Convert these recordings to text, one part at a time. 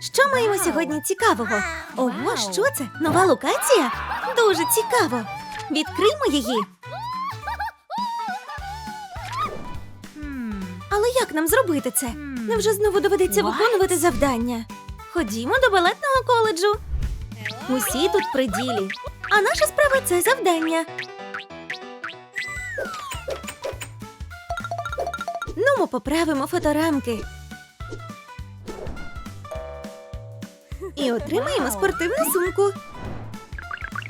Що маємо сьогодні цікавого? Ого, що це? Нова локація? Дуже цікаво. Відкриймо її. Але як нам зробити це? Невже знову доведеться виконувати завдання? Ходімо до балетного коледжу. Усі тут при ділі. А наша справа це завдання. Ну, ми поправимо фоторамки. І отримаємо спортивну сумку.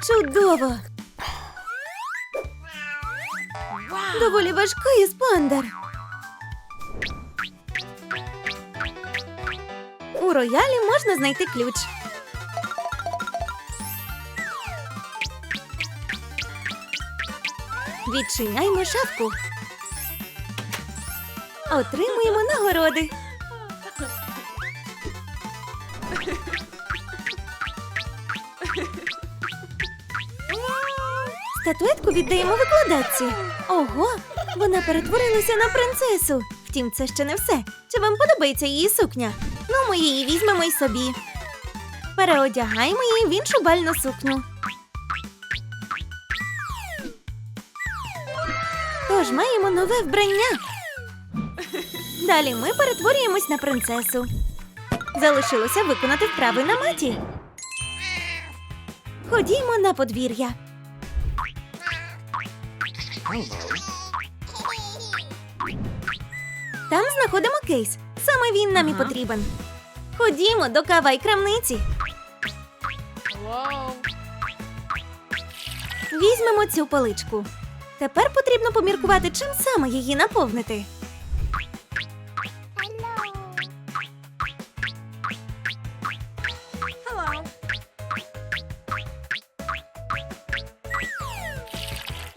Чудово! Доволі важкий еспандер. У роялі можна знайти ключ. Відчиняємо шафку. Отримуємо нагороди. Статуетку віддаємо викладачці. Ого, вона перетворилася на принцесу. Втім, це ще не все. Чи вам подобається її сукня? Ну, ми її візьмемо й собі. Переодягаємо її в іншу бальну сукню. Тож маємо нове вбрання. Далі ми перетворюємось на принцесу. Залишилося виконати вправи на маті. Ходімо на подвір'я. Там знаходимо кейс. Саме він нам і потрібен. Ходімо до кава і крамниці. Візьмемо цю поличку. Тепер потрібно поміркувати, чим саме її наповнити.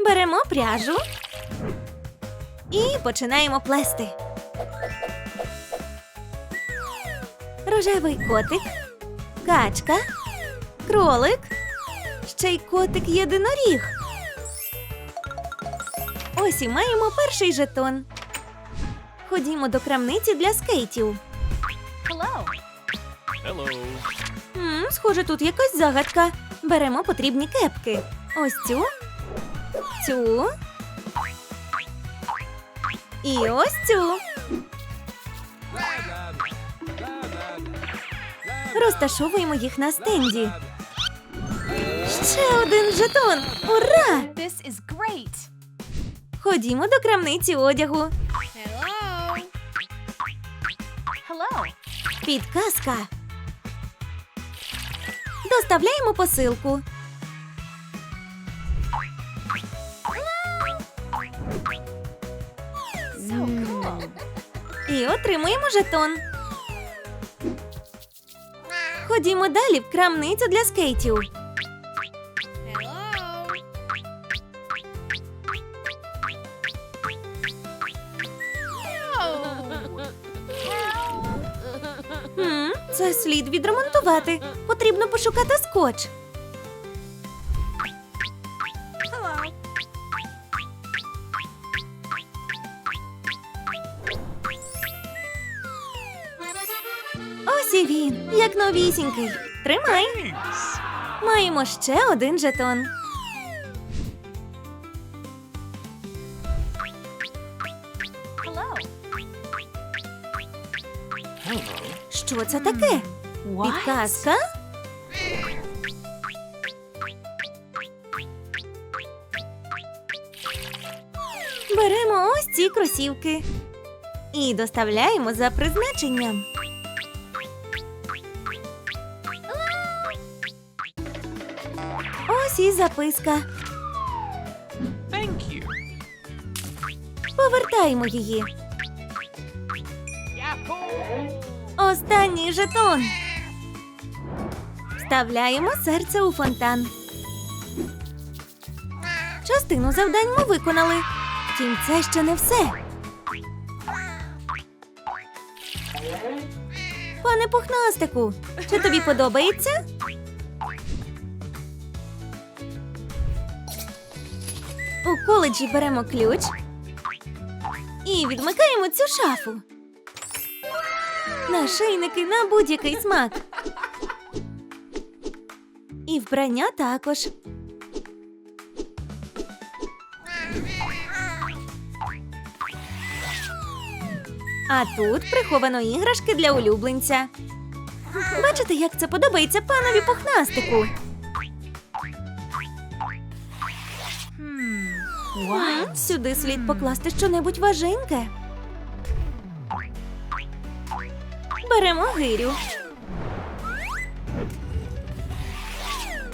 Беремо пряжу і починаємо плести. Рожевий котик, качка, кролик, ще й котик єдиноріг. Ось і маємо перший жетон. Ходімо до крамниці для скейтів. Hello. М, схоже, тут якась загадка. Беремо потрібні кепки. Ось цю, цю. І ось цю. Розташовуємо їх на стенді. Ще один жетон. Ура! This is great. Ходімо до крамниці одягу. Hello. Підказка. Доставляємо посилку. І отримуємо жетон. Ходімо далі в крамницю для скейтів. Це слід відремонтувати. Потрібно пошукати скотч. Ось і він, як новісінький. Тримай. Маємо ще один жетон. Що це таке? What? Підказка? Беремо ось ці кросівки і доставляємо за призначенням. Ось і записка. Thank you. Повертаємо її. Останній жетон. Вставляємо серце у фонтан. Частину завдань ми виконали. Втім, це ще не все. Пане пухнастику, чи тобі подобається? Коледжі беремо ключ і відмикаємо цю шафу. Нашийники на будь-який смак. І вбрання також. А тут приховано іграшки для улюбленця. Бачите, як це подобається панові пухнастику. Сюди слід покласти щонебудь важеньке. Беремо гирю.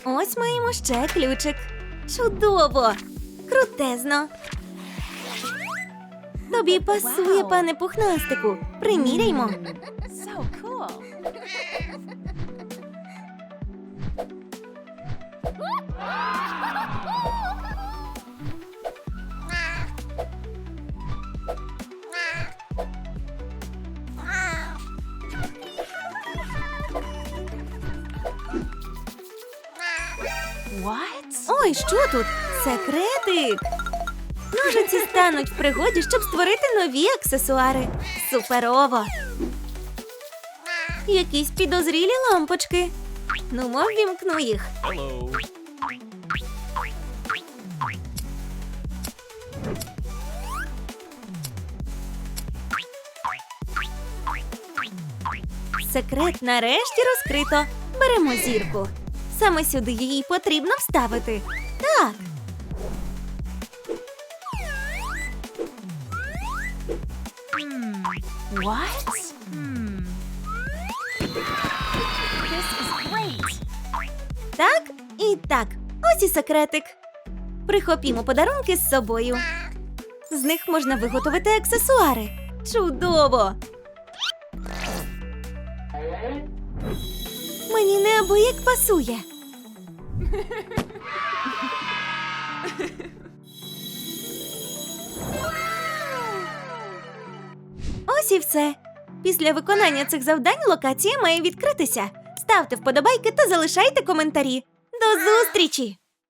Ось маємо ще ключик. Чудово! Крутезно. Тобі пасує, пане пухнастику. Приміряймо. So cool. Ой, що тут? Секретик. Ножиці стануть в пригоді, щоб створити нові аксесуари. Суперово. Якісь підозрілі лампочки. Ну, мов вімкну їх. Hello. Секрет нарешті розкрито. Беремо зірку. Саме сюди її потрібно вставити. Так. What? This is great. Так і так. Ось і секретик. Прихопімо подарунки з собою. З них можна виготовити аксесуари. Чудово! Мені неабияк пасує. Ось і все. Після виконання цих завдань локація має відкритися. Ставте вподобайки та залишайте коментарі. До зустрічі!